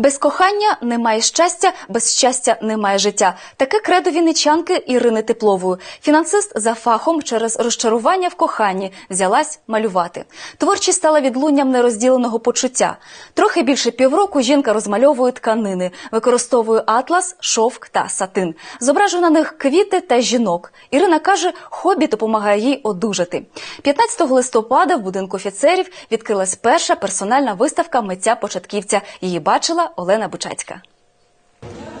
Без кохання немає щастя, без щастя немає життя. Таке кредо вінничанки Ірини Теплової. Фінансист за фахом через розчарування в коханні взялась малювати. Творчість стала відлунням нерозділеного почуття. Трохи більше півроку жінка розмальовує тканини, використовує атлас, шовк та сатин. Зображує на них квіти та жінок. Ірина каже, хобі допомагає їй одужати. 15 листопада в будинку офіцерів відкрилась перша персональна виставка митця початківця. Її бачила Олена Бучацька.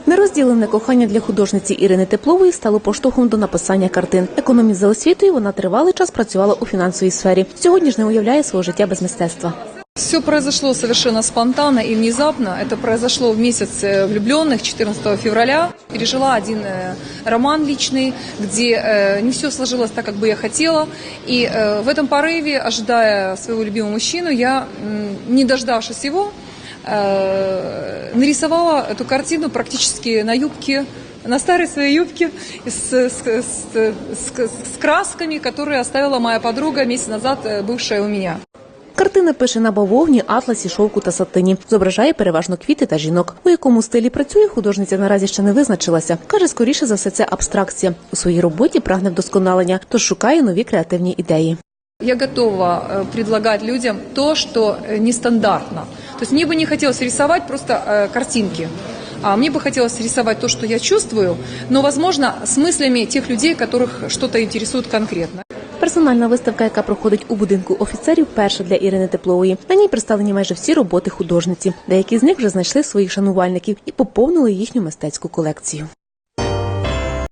Нерозділене кохання для художниці Ірини Теплової стало поштовхом до написання картин. Економіст за освітою вона тривалий час працювала у фінансовій сфері. Сьогодні ж не уявляє свого життя без мистецтва. Все произошло совершенно спонтанно и внезапно. Это произошло в месяц э, влюбленных 14 февраля. Пережила один э, роман личный, где э, не все сложилось так, как бы я хотела. И э, в этом порыве, ожидая своего любимого мужчину, я, м, не дождавшись его, э, нарисовала эту картину практически на юбке на старой своей юбке с, с- с- с- с красками, которые оставила моя подруга месяц назад, э, бывшая у меня. Картини пише на бавовні, атласі, шовку та сатині. Зображає переважно квіти та жінок. У якому стилі працює художниця наразі ще не визначилася. Каже, скоріше за все, це абстракція. У своїй роботі прагне вдосконалення, тож шукає нові креативні ідеї. Я готова э, предлагать людям то, что э, нестандартно. То есть мне бы не хотелось рисовать просто э, картинки, а мне бы хотелось рисовать то, что я чувствую, но, возможно, с мыслями тех людей, которых что-то интересует конкретно. Персональна виставка, яка проходить у будинку офіцерів, перша для Ірини Теплової. На ній представлені майже всі роботи художниці. Деякі з них вже знайшли своїх шанувальників і поповнили їхню мистецьку колекцію.